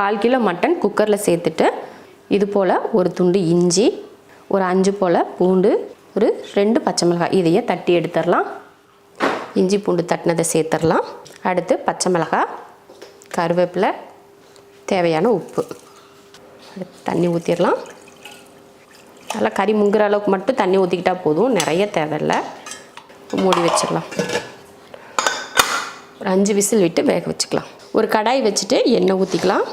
கால் kilo mutton குக்கரில் சேர்த்துட்டு இது போல் ஒரு துண்டு இஞ்சி ஒரு அஞ்சு போல் பூண்டு ஒரு ரெண்டு பச்சை மிளகாய் இதையே தட்டி எடுத்துடலாம். இஞ்சி பூண்டு தட்டினதை சேர்த்துடலாம். அடுத்து பச்சை மிளகாய் கருவேப்பிலை தேவையான உப்பு. அடுத்து தண்ணி ஊற்றிடலாம் நல்லா கறி முங்குற அளவுக்கு மட்டும் தண்ணி ஊற்றிக்கிட்டால் போதும். நிறைய தேவையில்லை. மூடி வச்சிடலாம். ஒரு அஞ்சு விசில் விட்டு வேக வச்சுக்கலாம். ஒரு கடாய் வச்சுட்டு எண்ணெய் ஊற்றிக்கலாம்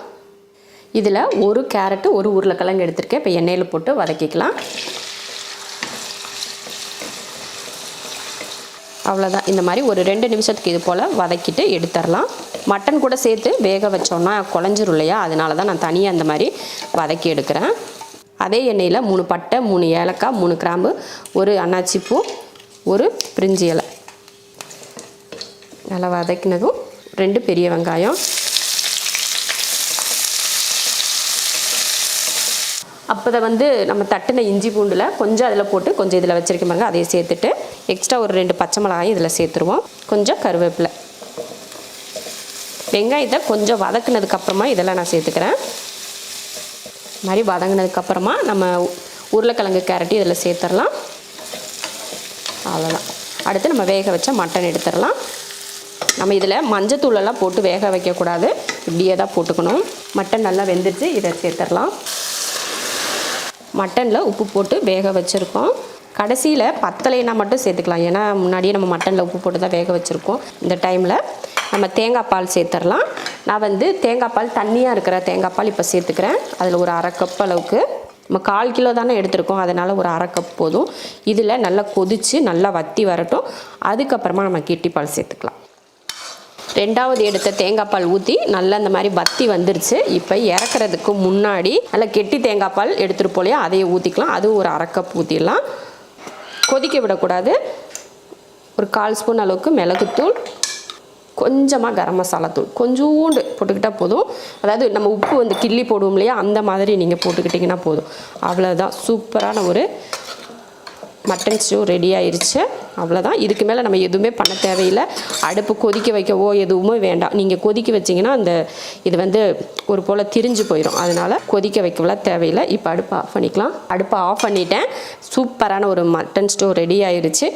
இதில் ஒரு கேரட்டு ஒரு உருளைக்கிழங்கு எடுத்திருக்கேன். இப்போ எண்ணெயில் போட்டு வதக்கிக்கலாம். அவ்வளோதான் இந்த மாதிரி ஒரு ரெண்டு நிமிஷத்துக்கு இது போல் வதக்கிட்டு எடுத்துடலாம். மட்டன் கூட சேர்த்து வேக வச்சோன்னா குழஞ்சிரும் இல்லையா? அதனால தான் நான் தனியாக அந்த மாதிரி வதக்கி எடுக்கிறேன். அதே எண்ணெயில் மூணு பட்டை மூணு ஏலக்காய் மூணு கிராம்பு ஒரு அன்னாச்சிப்பூ ஒரு பிரிஞ்சி இலை. நல்லா வதக்கினதும் ரெண்டு பெரிய வெங்காயம். அப்போ அதை வந்து நம்ம தட்டின இஞ்சி பூண்டில் கொஞ்சம் அதில் போட்டு கொஞ்சம் இதில் வச்சிருக்க பாருங்க அதையும் சேர்த்துட்டு எக்ஸ்ட்ரா ஒரு ரெண்டு பச்சை மிளகாயும் இதில் சேர்த்துருவோம். கொஞ்சம் கருவேப்பிலை. வெங்காயத்தை கொஞ்சம் வதக்குனதுக்கப்புறமா இதெல்லாம் நான் சேர்த்துக்கிறேன். இது மாதிரி வதங்கினதுக்கப்புறமா நம்ம உருளைக்கிழங்கு கேரட்டு இதில் சேர்த்துடலாம். அவ்வளோதான் அடுத்து நம்ம வேக வச்ச மட்டன் எடுத்துடலாம். நம்ம இதில் மஞ்சத்தூளெல்லாம் போட்டு வேக வைக்கக்கூடாது. இப்படியே தான் போட்டுக்கணும். மட்டன் நல்லா வெந்துருச்சு இதை சேர்த்துடலாம். மட்டனில் உப்பு போட்டு வேக வச்சுருக்கோம். கடைசியில் பத்தலைனா மட்டும் சேர்த்துக்கலாம். ஏன்னா முன்னாடியே நம்ம மட்டனில் உப்பு போட்டு தான் வேக வச்சுருக்கோம். இந்த டைமில் நம்ம தேங்காய் பால் சேர்த்துடலாம். நான் வந்து தேங்காய் பால் தண்ணியாக இருக்கிற தேங்காய் பால் இப்போ சேர்த்துக்கிறேன். அதில் ஒரு அரை கப் அளவுக்கு. நம்ம கால் கிலோ தானே எடுத்திருக்கோம். அதனால் ஒரு அரை கப் போதும். இதில் நல்லா கொதித்து நல்லா வத்தி வரட்டும். அதுக்கப்புறமா நம்ம கெட்டி பால் சேர்த்துக்கலாம். ரெண்டாவது எடுத்த தேங்காய் பால் ஊற்றி நல்லா இந்த மாதிரி வத்தி வந்துருச்சு. இப்போ இறக்குறதுக்கு முன்னாடி நல்லா கெட்டி தேங்காய் பால் எடுத்துகிட்டு போலையோ அதையே ஊற்றிக்கலாம் அது ஒரு அரை கப் ஊற்றிடலாம் கொதிக்க விடக்கூடாது. ஒரு கால் ஸ்பூன் அளவுக்கு மிளகுத்தூள் கொஞ்சமாக கரம் மசாலா தூள். கொஞ்சோண்டு போட்டுக்கிட்டால் போதும். அதாவது நம்ம உப்பு வந்து கிள்ளி போடுவோம் இல்லையா அந்த மாதிரி நீங்கள் போட்டுக்கிட்டிங்கன்னா போதும். அவ்வளோதான் சூப்பரான ஒரு மட்டன் ஸ்டூ ரெடி ஆயிடுச்சு அவ்வளோதான் இதுக்கு மேலே நம்ம எதுவுமே பண்ண தேவையில்லை. அடுப்பு கொதிக்க வைக்கவோ எதுவுமே வேண்டாம். நீங்கள் கொதிக்க வச்சிங்கன்னா அந்த இது வந்து ஒரு போல் திரிஞ்சு போயிடும் அதனால் கொதிக்க வைக்கலாம் தேவையில்லை. இப்போ அடுப்பை ஆஃப் பண்ணிக்கலாம். அடுப்பை ஆஃப் பண்ணிட்டேன். சூப்பரான ஒரு மட்டன் ஸ்டூ ரெடி ஆயிடுச்சு